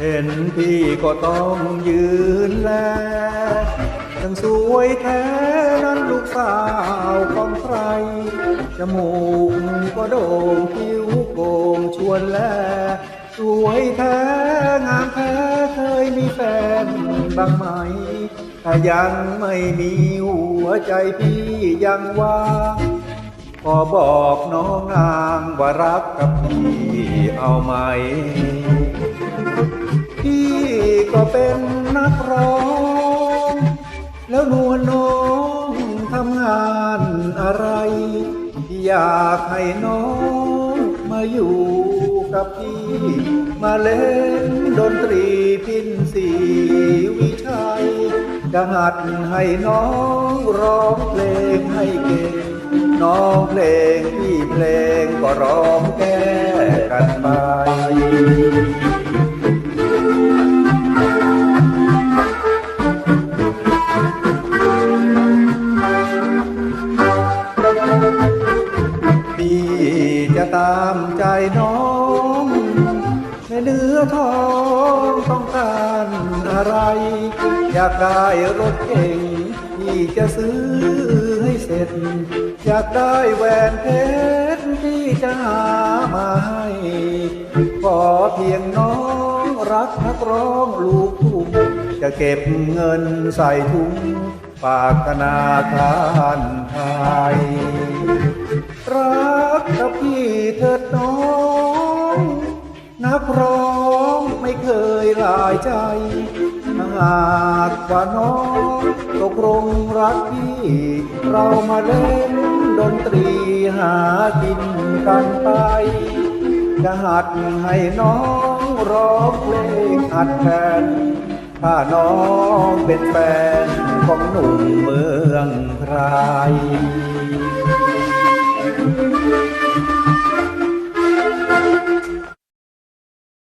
เห็นพี่ก็ต้องยืนแลยังสวยแท้นั้นลูกสาวของใคร จมูกก็โด่งคิ้วโก่งชวนแล สวยแท้งามแท้เคยมีแฟนบ้างไหมถ้ายังไม่มีหัวใจพี่ยังว่าง ขอบอกน้องนางว่ารักกับพี่เอาไหม พี่ก็เป็นนักร้อง แล้วนวลน้องทำงานอะไร อยากให้น้องมาอยู่กับพี่ มาเล่นดนตรีพินสีวิชัยจะหัดให้น้องร้องเพลงให้เก่ง น้องเพลงพี่เพลงก็ร้องแก้กันไปพี่จะตามใจน้องในเนื้อทองต้องการอะไร อยากได้รถเก่งพี่จะซื้อ อยากได้แหวนเพชรพี่จะหามาให้ขอเพียงน้องรักนักร้องลูกทุ่งจะเก็บเงินใส่ถุงฝากธนาคารไทย รักกับพี่เถิดน้อง นักร้องไม่เคยลายใจหากว่าน้องตกลงรักพี่ เรามาเล่น ดนตรีหากินกันไปจะหัดให้น้องร้องเพลงอัดแทนถ้าน้องเป็นแฟนของหนุ่มเมืองไทร